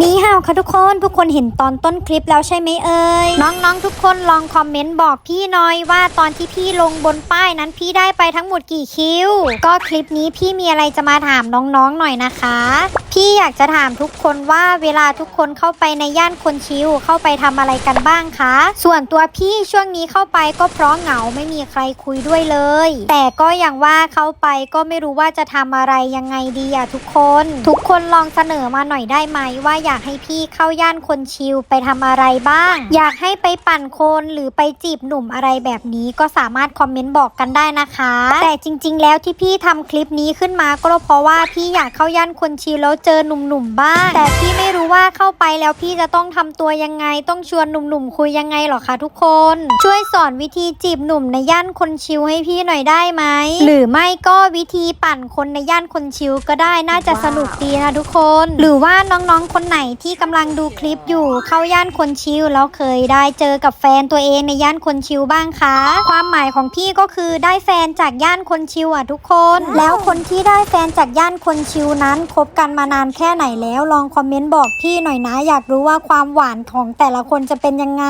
นี่ฮาวค่ะทุกคนทุกคนเห็นตอนต้นคลิปแล้วใช่ไหมเอ่ยน้องๆทุกคนลองคอมเมนต์บอกพี่หน่อยว่าตอนที่พี่ลงบนป้ายนั้นพี่ได้ไปทั้งหมดกี่คิว ก็คลิปนี้พี่มีอะไรจะมาถามน้องๆหน่อยนะคะ พี่อยากจะถามทุกคนว่าเวลาทุกคนเข้าไปในย่านคนชิวเข้าไปทำอะไรกันบ้างคะ ส่วนตัวพี่ช่วงนี้เข้าไปก็เพราะเหงาไม่มีใครคุยด้วยเลย แต่ก็อย่างว่าเข้าไปก็ไม่รู้ว่าจะทำอะไรยังไงดีอะทุกคน ทุกคนลองเสนอมาหน่อยได้ไหมว่าอยากให้พี่เข้าย่านคนชิวไปทำอะไรบ้าง อยากให้ไปปั่นคนหรือไปจีบหนุ่มอะไรแบบนี้ก็สามารถคอมเมนต์บอกกันได้นะคะ แต่จริง ๆ แล้วที่พี่ทำคลิปนี้ขึ้นมาก็เพราะว่าพี่อยากเข้าย่านคนชิวแล้วเจอหนุ่มๆบ้าง แต่พี่ไม่รู้ว่าเข้าไปแล้วพี่จะต้องทำตัวยังไง ต้องชวนหนุ่มๆคุยยังไงหรอคะทุกคน ช่วยสอนวิธีจีบหนุ่มในย่านคนชิวให้พี่หน่อยได้ไหม หรือไม่ก็วิธีปั่นคนในย่านคนชิวก็ได้น่าจะสนุกดีนะทุกคน หรือว่าน้องๆคนไหนที่กำลังดูคลิปอยู่เข้าย่านคนชิวแล้วเคยได้เจอกับแฟนตัวเองในย่านคนชิวบ้างคะ ความหมายของพี่ก็คือได้แฟนจากย่านคนชิวอะทุกคน แล้วคนที่ได้แฟนจากย่านคนชิวนั้นคบกันมานานแค่ไหนแล้วลองคอมเมนต์บอกพี่หน่อยนะ อยากรู้ว่าความหวานของแต่ละคนจะเป็นยังไง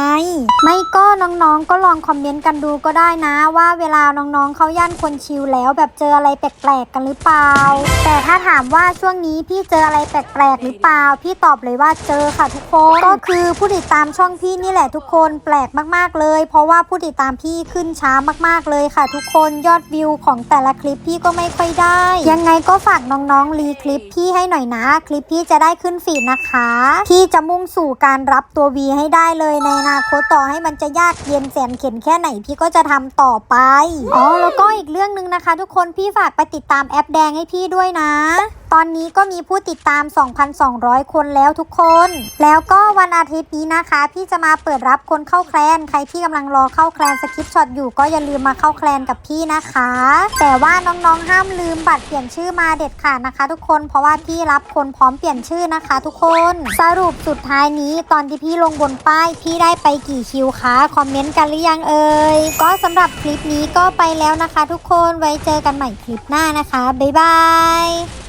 ไม่ก็น้องๆก็ลองคอมเมนต์กันดูก็ได้นะ ว่าเวลาน้องๆเขาย่านคนชิวแล้ว แบบเจออะไรแปลกๆกันหรือเปล่า แต่ถ้าถามว่าช่วงนี้พี่เจออะไรแปลกๆหรือเปล่า พี่ตอบเลยว่าเจอค่ะทุกคนก็คือผู้ติดตามช่องพี่นี่แหละทุกคนแปลกมากๆเลย เพราะว่าผู้ติดตามพี่ขึ้นช้ามากๆเลยค่ะ ทุกคนยอดวิวของแต่ละคลิปพี่ก็ไม่ค่อยได้ ยังไงก็ฝากน้องๆรีคลิปพี่ให้หน่อยนะ คลิปพี่จะได้ขึ้นฟีดนะคะ พี่จะมุ่งสู่การรับตัววีให้ได้เลยในอนาคตต่อให้มันจะยากเย็นแสนเข็นแค่ไหนพี่ก็จะทำต่อไปอ๋อแล้วก็อีกเรื่องหนึ่งนะคะ ทุกคนพี่ฝากไปติดตามแอปแดงให้พี่ด้วยนะ ตอนนี้ก็มีผู้ติดตาม 2,200 คนแล้วทุกคน แล้วก็วันอาทิตย์นี้นะคะ พี่จะมาเปิดรับคนเข้าแคลน ใครที่กำลังรอเข้าแคลนสคริปช็อตอยู่ก็อย่าลืมมาเข้าแคลนกับพี่นะคะ แต่ว่าน้องๆห้ามลืมบัตรเปลี่ยนชื่อมาเด็ดขาดนะคะ ทุกคนเพราะว่าพี่รับคนพร้อมเปลี่ยนชื่อนะคะ ทุกคน สรุปสุดท้ายนี้ตอนที่พี่ลงบนป้ายพี่ได้ไปกี่คิวคะคอมเมนต์กันหรือยังเอ่ยก็สำหรับคลิปนี้ก็ไปแล้วนะคะ ทุกคนไว้เจอกันใหม่คลิปหน้านะคะบ๊ายบาย